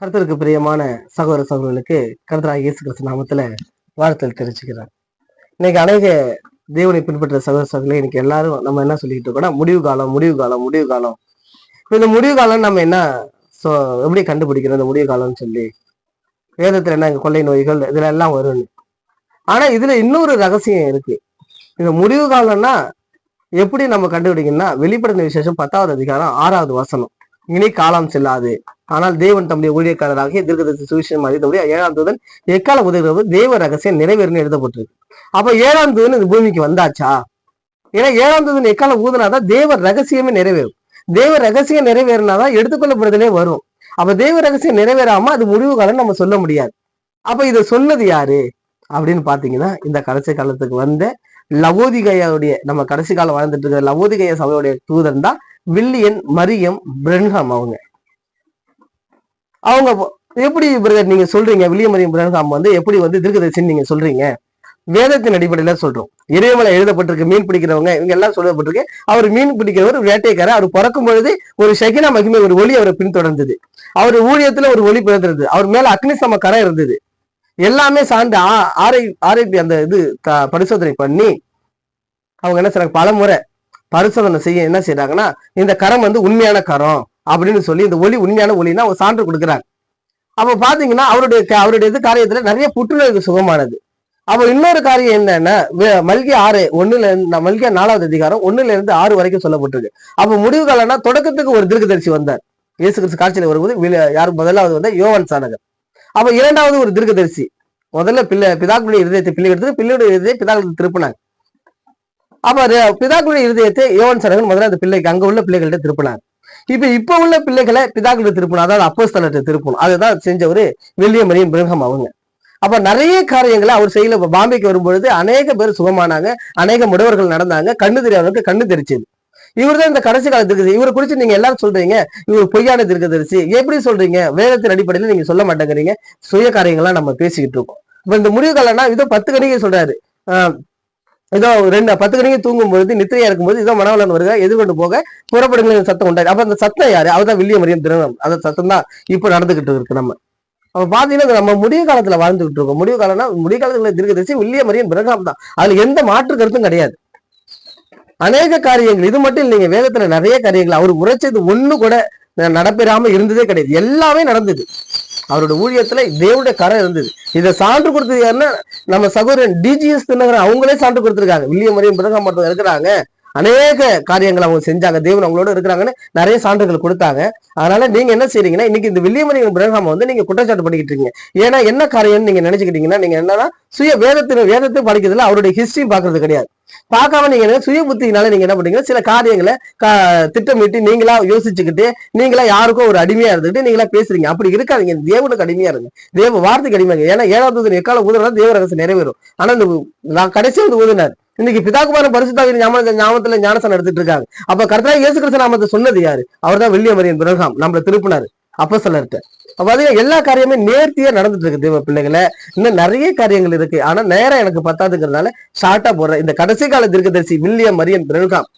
கருத்தருக்கு பிரியமான சகோதர சகோதரர்களுக்கு கருத்தராக இயேசு கிறிஸ்து நாமத்துல வாழ்த்தல் தெரிவிச்சுக்கிறேன். இன்னைக்கு அநேக தேவனை பின்பற்ற சகோதர சகோதரர்களே இன்னைக்கு எல்லாரும் நம்ம என்ன சொல்லிட்டு இருக்கோம்னா முடிவு காலம் முடிவு காலம் முடிவு காலம். இந்த முடிவு காலம் நம்ம என்ன ஸோ எப்படி கண்டுபிடிக்கிறோம் இந்த முடிவு காலம்னு சொல்லி? வேதத்துல என்ன கொள்ளை நோய்கள் இதுல எல்லாம் வரும்னு. ஆனா இதுல இன்னொரு ரகசியம் இருக்கு. இந்த முடிவு காலம்னா எப்படி நம்ம கண்டுபிடிக்கணும்னா வெளிப்படுத்தின விசேஷம் பத்தாவது அதிகாரம் ஆறாவது வசனம். இனி காலம் செல்லாது. ஆனால் தேவன் தம்முடைய ஊழியக்காரராக தீர்க்கதரிசி சுவிசேஷம் அறிந்தபடி ஏழாம் தூதன் எக்கால உதவுகிறது தேவ ரகசியம் நிறைவேறுன்னு எழுதப்பட்டிருக்கு. அப்ப ஏழாம் தூதன் இந்த பூமிக்கு வந்தாச்சா? ஏன்னா ஏழாம் தூதன் எக்கால ஊதனாதான் தேவ ரகசியமே நிறைவேறும். தேவ ரகசியம் நிறைவேறினாதான் எடுத்துக்கொள்ளப்படுதலே வரும். அப்ப தேவ ரகசியம் நிறைவேறாம அது முடிவு காலம் நம்ம சொல்ல முடியாது. அப்ப இதை சொன்னது யாரு? அப்படின்னு பாத்தீங்கன்னா இந்த கடைசி காலத்துக்கு வந்த லவோதிகையாவுடைய நம்ம கடைசி காலம் வாழ்ந்துட்டு இருக்கிற லவோதிகைய சபையுடைய தூதன் தான் வில்லியன் மரியம் பிரென்ஹாம் அவங்க. அவங்க எப்படி பிரதர் நீங்க சொல்றீங்க? வில்லியம் மரியம் வந்து எப்படி வந்து தீர்க்கதரிசின்னு நீங்க சொல்றீங்க? வேதத்தின் அடிப்படையில சொல்றோம். இறைமலை எழுதப்பட்டிருக்கு மீன் பிடிக்கிறவங்க இவங்க எல்லாம் சொல்லப்பட்டிருக்கு. அவர் மீன் பிடிக்கிறவர் வேட்டைக்காரர். அவர் பிறக்கும் பொழுது ஒரு ஷெகினா மகிமை ஒரு ஒளி அவரை பின்தொடர்ந்தது. அவர் ஊழியத்துல ஒரு ஒளி பிறந்தது அவர் மேல அக்னிசம கரை இருந்தது. எல்லாமே சார்ந்து ஆ- ஆரை ஆரைபி அந்த இது த- பரிசோதனை பண்ணி அவங்க என்ன செய்றாங்க? பலமுறை பரிசோதனை செய்ய என்ன செய்றாங்கன்னா இந்த கரம் வந்து உண்மையான கரம். அப்படின்னு சொல்லி இந்த ஒளி உண்மையான ஒளின்னா ஒரு சான்று கொடுக்குறாங்க. அப்போ பாத்தீங்கன்னா அவருடைய க- அவருடைய இது காரியத்துல நிறைய புற்றுநோய்க்கு சுகமானது. அப்போ இன்னொரு காரியம் என்னன்னா மல்கி ஆறு ஒண்ணுல இருந்து மல்கியா நாலாவது அதிகாரம் ஒன்னுல இருந்து ஆறு வரைக்கும் சொல்லப்பட்டிருக்கு. அப்போ முடிவு காலம்னா தொடக்கத்துக்கு ஒரு தரிசி வந்தார். இயேசு கிறிஸ்து காட்சியில வரும்போது யார் முதலாவது வந்தால் யோவான் சானகர். அப்ப இரண்டாவது ஒரு தரிசி முதல்ல பிள்ளை பிதாக்களுடைய இருதயத்தை பிள்ளை எடுத்து பிள்ளையுடைய இருதயத்தை பிதாக்களுக்கு திருப்பினாங்க. அப்ப பிதாக்களுடைய இருதயத்தை யோவான் சானகர் முதல்ல அந்த பிள்ளைக்கு அங்க உள்ள பிள்ளைகள்கிட்ட திருப்பினாங்க. இப்ப இப்ப உள்ள பிள்ளைகளை பிதாக்களுக்கு திருப்பணும். அதாவது அப்போஸ்தலத்தை திருப்பணும். அதுதான் செஞ்சவரு வில்லியம் மரியம் பிரிங்ஹம் அவங்க. அப்ப நிறைய காரியங்களை அவர் செய்யல. பாம்பேக்கு வரும்பொழுது அநேக பேர் சுகமானாங்க. அநேக முடவர்கள் நடந்தாங்க. கண்ணு தெரியாதவருக்கு கண்ணு தெரிச்சது. இவர் தான் இந்த கடைசி காலத்துக்கு இவரை குறிச்சு நீங்க எல்லாரும் சொல்றீங்க. இவர் பொய்யான தீர்க்கதரிசி. எப்படி சொல்றீங்க? வேதத்தின் அடிப்படையில நீங்க சொல்ல மாட்டேங்கிறீங்க. சுய காரியங்களா நம்ம பேசிக்கிட்டு இருக்கோம். இப்ப இந்த முடிவு காலம்னா இதோ பத்து கணிகை சொல்றாரு. ஏதோ இதோ ரெண்டு பத்து கணிகை தூங்கும்போது நித்திரையா இருக்கும்போது இதோ மனவளன் வருக எது கொண்டு போக? புறப்படுங்கள் சத்தம் உண்டாரு அப்ப அந்த சத்தம் யாரு? அவதான் தான் வில்லியம் மரியம் திருநம் அந்த சத்தம் தான் இப்ப நடந்துகிட்டு இருக்கு நம்ம. அப்ப பாத்தீங்கன்னா நம்ம முடிவு காலத்துல வாழ்ந்துகிட்டு இருக்கோம். முடிவு காலம்னா முடிவு காலத்துல தீர்க்கதரிசி வில்லியம் மரியம் பிரகாம் தான். அதுல எந்த மாற்று கருத்தும் கிடையாது. அநேக காரியங்கள் இது மட்டும் இல்லைங்க வேதத்துல நிறைய காரியங்கள் அவர் உரைச்சது ஒண்ணு கூட நடப்பெறாம இருந்ததே கிடையாது. எல்லாமே நடந்தது. அவரோட ஊழியத்துல தேவனுடைய கரம் இருந்தது. இதை சான்று கொடுத்தது யாருன்னா நம்ம சகோதரன் டிஜிஎஸ் தினகரன் அவங்களே சான்று கொடுத்திருக்காங்க. வில்லியம் மரியம் பிரகாம் மட்டும் இருக்கிறாங்க. அநேக காரியங்கள் அவங்க செஞ்சாங்க. தேவன் அவங்களோட இருக்கிறாங்கன்னு நிறைய சான்றுகள் கொடுத்தாங்க. அதனால நீங்க என்ன செய்றீங்கன்னா இன்னைக்கு இந்த வில்லியம் பிரகாம வந்து நீங்க குற்றச்சாட்டு பண்ணிக்கிட்டு இருக்கீங்க. ஏன்னா என்ன காரியம்னு நீங்க நினைச்சுக்கிட்டீங்கன்னா நீங்க என்னன்னா சுய வேதத்தின் வேதத்தை படிக்கிறதுல அவருடைய ஹிஸ்டரி பாக்குறது கிடையாது. பார்க்காம நீங்க என்ன சுய புத்தினால நீங்க என்ன பண்றீங்க சில காரியங்களை திட்டமிட்டு நீங்களா யோசிச்சுக்கிட்டு நீங்களா யாருக்கோ ஒரு அடிமையா இருந்துட்டு நீங்களா பேசுறீங்க. அப்படி இருக்காதீங்க. தேவனுக்கு அடிமையா இருங்க. தேவ வார்த்தைக்கு அடிமையா ஏன்னா ஏழாவது எக்கால ஊதுனா தேவ ரகசியம் நிறைவேறும். ஆனா இந்த நான் கடைசி வந்து ஊதினார். இன்னைக்கு பிதாகுமார பரிசுத்தாவின் ஞாபக ஞாபகத்துல ஞானசனம் எடுத்துட்டு இருக்காங்க அப்ப கருத்தா இயேசு கிறிஸ்து நாமத்தை சொன்னது யாரு? அவர்தான் வில்லியம் மரியன் பிரகாம். நம்மள திருப்பினாரு. அப்ப சிலர்கிட்ட அப்ப பாத்தீங்கன்னா எல்லா காரியமே நேர்த்தியா நடந்துட்டு இருக்கு தேவ பிள்ளைகளை. இன்னும் நிறைய காரியங்கள் இருக்கு. ஆனா நேரம் எனக்கு பத்தாதுங்கிறதுனால ஷார்ட்டா போடுறேன். இந்த கடைசி கால தீர்க்கதரிசி வில்லியம் மரியன் பிரகாம்.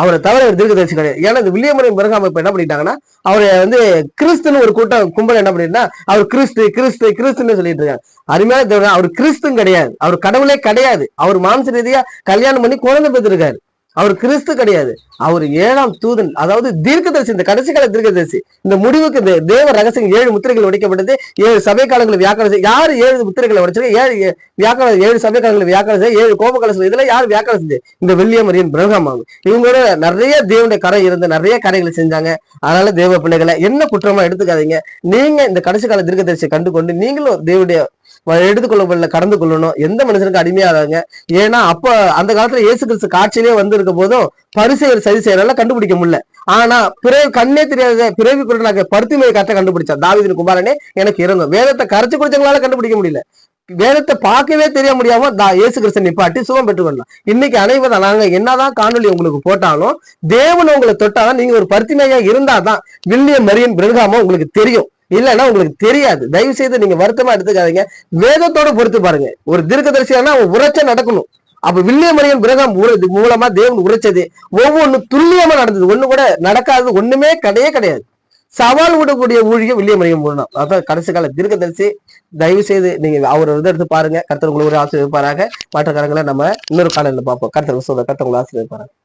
அவரை தவிர தீர்க்க தரிசி கிடையாது. ஏன்னா இந்த வில்லியம் மரியன் இப்ப என்ன பண்ணிட்டாங்கன்னா அவரை வந்து கிறிஸ்துன்னு ஒரு கூட்டம் கும்பல் என்ன பண்ணிருந்தா அவர் கிறிஸ்து கிறிஸ்து கிறிஸ்துன்னு சொல்லிட்டு இருக்காங்க அருமையான அவர் கிறிஸ்தும் கிடையாது. அவர் கடவுளே கிடையாது. அவர் மாம்ச ரீதியா கல்யாணம் பண்ணி குழந்தை பெற்றிருக்காரு. அவர் கிறிஸ்து கிடையாது. அவர் ஏழாம் தூதன் அதாவது தீர்க்கதரிசி இந்த கடைசி கால தீர்க்கதரிசி இந்த முடிவுக்கு இந்த தேவ ரகசியம் ஏழு முத்திரைகள் உடைக்கப்பட்டது. ஏழு சபை காலங்களில் வியாக்கரணம் யார் ஏழு முத்திரைகளை உடைச்சிருக்க? ஏழு ஏ- ஏழு சபை காலங்களில் வியாக்கரணம் செய்ய ஏழு கோப கலசம் இதெல்லாம் யார் வியாக்கரணம் செஞ்சு இந்த வெள்ளியம் மரியன் ஆகும் இவங்களோட நிறைய தேவனுடைய கரை இருந்து நிறைய கரைகளை செஞ்சாங்க. அதனால தேவ பிள்ளைகளை என்ன குற்றமா எடுத்துக்காதீங்க. நீங்க இந்த கடைசி கால தீர்க்கதரிசியை கண்டு கொண்டு நீங்களும் தேவனுடைய எடுத்துக்கொள்ளப்படல கடந்து கொள்ளணும். எந்த மனுஷனுக்கு அடிமையாகாங்க ஏன்னா அப்ப அந்த காலத்துல இயேசு கிறிஸ்து காட்சியிலே வந்து இருக்க போதும் பரிசெயர் சரி செய்யறதால கண்டுபிடிக்க முடியல. ஆனா பிறகு கண்ணே தெரியாத பிறவி குருடனாக பருத்திமையை கரெக்டா கண்டுபிடிச்சா தாவிதின் குமாரனே எனக்கு இறங்கும். வேதத்தை கரைச்சு குடிச்சவங்களால கண்டுபிடிக்க முடியல. வேதத்தை பார்க்கவே தெரிய முடியாம தா இயேசு கிறிஸ்தன் நிப்பாட்டி சுகம் பெற்றுக்கொள்ளலாம் இன்னைக்கு அனைவரும் நாங்க என்னதான் காணொலி உங்களுக்கு போட்டாலும் தேவன் உங்களை தொட்டாதான் நீங்க ஒரு பருத்திமையா இருந்தாதான் வில்லியம் மரியன் பிறகாம உங்களுக்கு தெரியும். இல்லைன்னா உங்களுக்கு தெரியாது. தயவு செய்து நீங்க வருத்தமா எடுத்துக்காதீங்க. வேதத்தோட பொறுத்து பாருங்க. ஒரு தீர்க்கதரிசியானா அவன் உரைச்ச நடக்கணும். அப்ப வில்லியமரியன் பிரகம் உர- மூலமா தேவன் உரைச்சது. ஒவ்வொன்னு துல்லியமா நடந்தது. ஒண்ணு கூட நடக்காதது ஒண்ணுமே கிடையே கிடையாது. சவால் விடக்கூடிய ஊழியம் வில்லியமரியம் மூலம் அதான் கடைசி கால தீர்க்கதரிசி. தயவு செய்து நீங்க அவர் இதை எடுத்து பாருங்க. கர்த்தர் ஒரு ஆசிரியர் இருப்பாராக மற்ற காலங்களை நம்ம இன்னொரு காலையில பார்ப்போம். கருத்தவங்க சொல்ற கருத்தவங்களை ஆசிரியர் இருப்பாராங்க